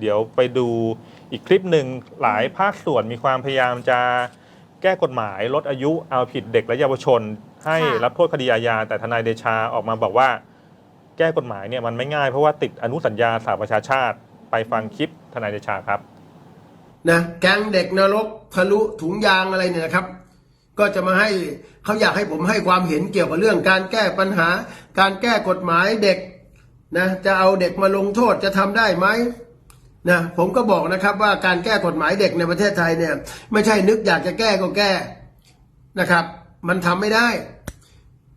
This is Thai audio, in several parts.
เดี๋ยวไปดูอีกคลิปหนึ่งหลายภาคส่วนมีความพยายามจะแก้กฎหมายลดอายุเอาผิดเด็กและเยาวชน ให้ค่ะรับโทษคดีอาญาแต่ทนายเดชาออกมาบอกว่า แก้กฎหมายเนี่ยมันไม่ง่ายเพราะว่าติดอนุสัญญาสหประชาชาติ ไปฟังคลิปทนายเดชาครับนะแก๊งเด็กนรกทะลุถุงยางอะไรเนี่ยนะครับ ก็จะมาให้เขาอยากให้ผมให้ความเห็นเกี่ยวกับเรื่องการแก้ปัญหา การแก้กฎหมายเด็กนะจะเอาเด็กมาลงโทษจะทำได้ไหม นะผมก็บอกนะครับว่าการแก้กฎหมายเด็กในประเทศไทยเนี่ย ไม่ใช่นึกอยากจะแก้ก็แก้นะครับ มันทำไม่ได้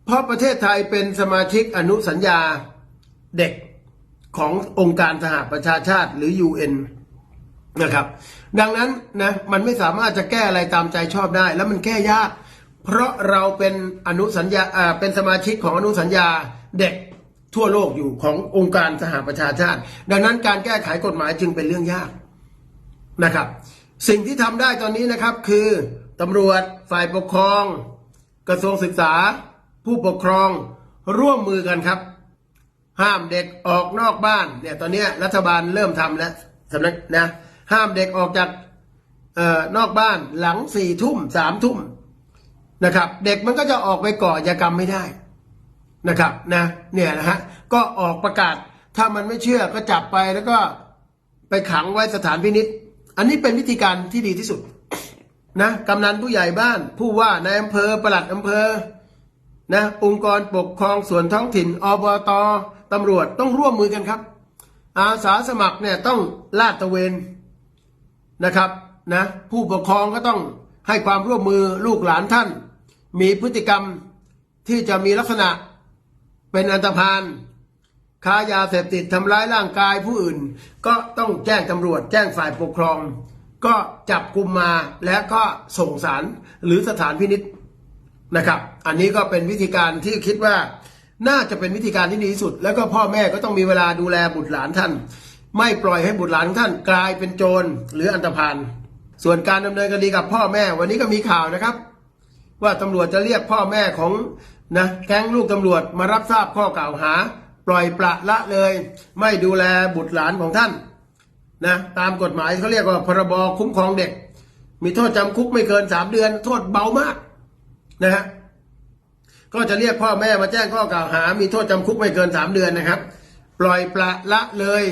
เพราะประเทศไทยเป็นสมาชิกอนุสัญญาเด็กขององค์การสหประชาชาติหรือ UN นะครับ ดังนั้นนะมันไม่สามารถจะแก้อะไรตามใจชอบได้ แล้วมันแก้ยาก เพราะเราเป็นอนุสัญญาเป็นสมาชิกของอนุสัญญาเด็ก ทั่วโลกอยู่ขององค์การสหประชาชาติ ดังนั้นการแก้ไขกฎหมายจึงเป็นเรื่องยากนะครับ สิ่งที่ทำได้ตอนนี้นะครับคือตำรวจฝ่ายปกครอง กระทรวงศึกษา ผู้ปกครองร่วมมือกันครับ ห้ามเด็กออกนอกบ้านเนี่ยตอนนี้รัฐบาลเริ่มทำแล้วสำนักนะห้ามเด็กออกจากเอ่อนอกบ้านหลังสี่ทุ่มสามทุ่มนะครับ เด็กมันก็จะออกไปก่ออากรรมไม่ได้ นะครับนะเนี่ยนะฮะก็ออกประกาศถ้ามันไม่เชื่อก็จับไปแล้วก็ไปขังไว้สถานพินิษอันนี้เป็นวิธีการที่ดีที่สุดนะกำนันผู้ใหญ่บ้าน ผู้ว่านายอำเภอปลัดอำเภอนะองค์กรปกครองส่วนท้องถิ่นอบตตำรวจต้องร่วมมือกันครับ อาสาสมัครเนี่ยต้องลาดตระเวนนะครับนะผู้ปกครองก็ต้องให้ความร่วมมือลูกหลานท่าน มีพฤติกรรมที่จะมีลักษณะ เป็นอันตรพาลค้ายาเสพติดทำร้ายร่างกายผู้อื่น ก็ต้องแจ้งตำรวจแจ้งฝ่ายปกครอง ก็จับกลุ่มมาแล้วก็ส่งสารหรือสถานพินิษนะครับ อันนี้ก็เป็นวิธีการที่คิดว่า น่าจะเป็นวิธีการที่ดีที่สุด แล้วก็พ่อแม่ก็ต้องมีเวลาดูแลบุตรหลานท่าน ไม่ปล่อยให้บุตรหลานท่านกลายเป็นโจรหรืออันตรพาลส่วนการดำเนินคดีกับพ่อแม่วันนี้ก็มีข่าวนะครับ ว่าตำรวจจะเรียกพ่อแม่ของ นะแก๊งลูกตำรวจมารับทราบข้อกล่าวหา ปล่อยปละละเลย ไม่ดูแลบุตรหลานของท่านนะตามกฎหมายเขาเรียกว่าพรบคุ้มครองเด็ก มีโทษจำคุกไม่เกินสามเดือน โทษเบามากนะฮะก็จะเรียกพ่อแม่มาแจ้งข้อกล่าวหา มีโทษจำคุกไม่เกินสามเดือนนะครับ ปล่อยปละละเลย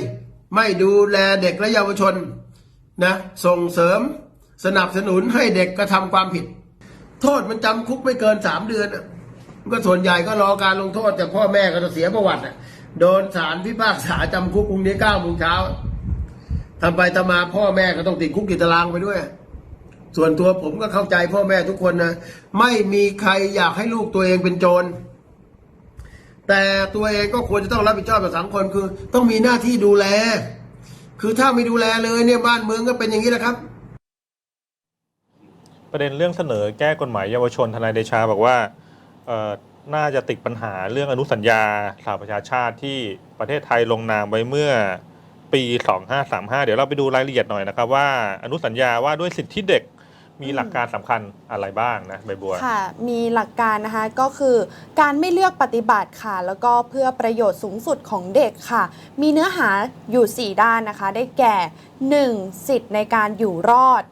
ไม่ดูแลเด็กและเยาวชนนะส่งเสริมสนับสนุนให้เด็กกระทำความผิด โทษมันจำคุกไม่เกินสามเดือนอะ ก็ส่วนใหญ่ก็รอการลงโทษแต่พ่อแม่ก็จะเสียประวัติอะโดนศาลพิพากษาจำคุกพรุ่งนี้เก้าโมงเช้าทำไปทำมาพ่อแม่ก็ต้องติดคุกติดตารางไปด้วย ส่วนตัวผมก็เข้าใจพ่อแม่ทุกคนนะไม่มีใครอยากให้ลูกตัวเองเป็นโจรแต่ตัวเองก็ควรจะต้องรับผิดชอบต่อสังคมคือ ต้องมีหน้าที่ดูแล คือถ้าไม่ดูแลเลยเนี่ยบ้านเมืองก็เป็นอย่างนี้แหละครับ ประเด็นเรื่องเสนอแก้กฎหมายเยาวชนทนายเดชาบอกว่า น่าจะติดปัญหาเรื่องอนุสัญญาสหประชาชาติที่ประเทศไทยลงนามไว้เมื่อปี 2535 เดี๋ยวเราไปดูรายละเอียดหน่อยนะครับ ว่าอนุสัญญาว่าด้วยสิทธิเด็กมีหลักการสำคัญอะไรบ้างนะใบบัวค่ะ มีหลักการนะคะก็คือการไม่เลือกปฏิบัติค่ะ แล้วก็เพื่อประโยชน์สูงสุดของเด็กค่ะ มีเนื้อหาอยู่ 4 ด้านนะคะ ได้แก่ 1. สิทธิ์ในการอยู่รอด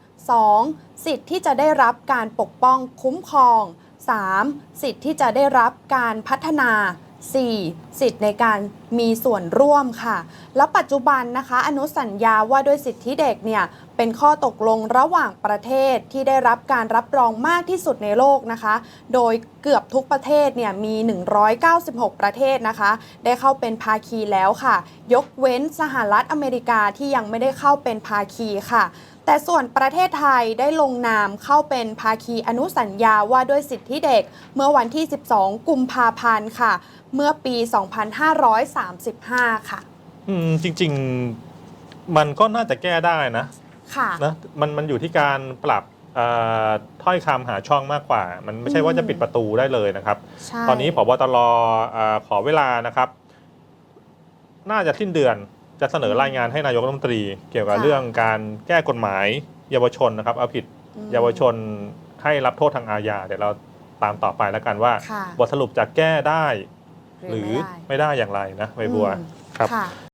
2. สิทธิ์ที่จะได้รับการปกป้องคุ้มครอง 3. สิทธิ์ที่จะได้รับการพัฒนา 4. สิทธิ์ในการมีส่วนร่วมค่ะ แล้วปัจจุบันนะคะ อนุสัญญาว่าด้วยสิทธิเด็กเนี่ยเป็นข้อตกลงระหว่างประเทศที่ได้รับการรับรองมากที่สุดในโลกนะคะ โดยเกือบทุกประเทศเนี่ยมี 196 ประเทศนะคะ ได้เข้าเป็นภาคีแล้วค่ะ ยกเว้นสหรัฐอเมริกาที่ยังไม่ได้เข้าเป็นภาคีค่ะ แต่ส่วนประเทศไทยได้ลงนามเข้าเป็นภาคีอนุสัญญาว่าด้วยสิทธิเด็ก เมื่อวันที่ 12 กุมภาพันธ์ค่ะ เมื่อปี 2535 ค่ะอืมจริง ๆ มันก็น่าจะแก้ได้นะค่ะนะมันมันอยู่ที่การปรับเอ่อถ้อยคำหาช่องมากกว่า มันไม่ใช่ว่าจะปิดประตูได้เลยนะครับใช่ตอนนี้พบตรเอ่อขอเวลานะครับ น่าจะสิ้นเดือน จะเสนอรายงานให้นายกรัฐมนตรี เกี่ยวกับเรื่องการแก้กฎหมายเยาวชนนะครับเอาผิดอืม เยาวชนให้รับโทษทางอาญาเดี๋ยวเราตามต่อไปแล้วกันว่า ค่ะ บทสรุปจะแก้ได้หหรืรืออไม่ได้ไม่ได้อย่างไรนะใบบัว อืมครับ ค่ะ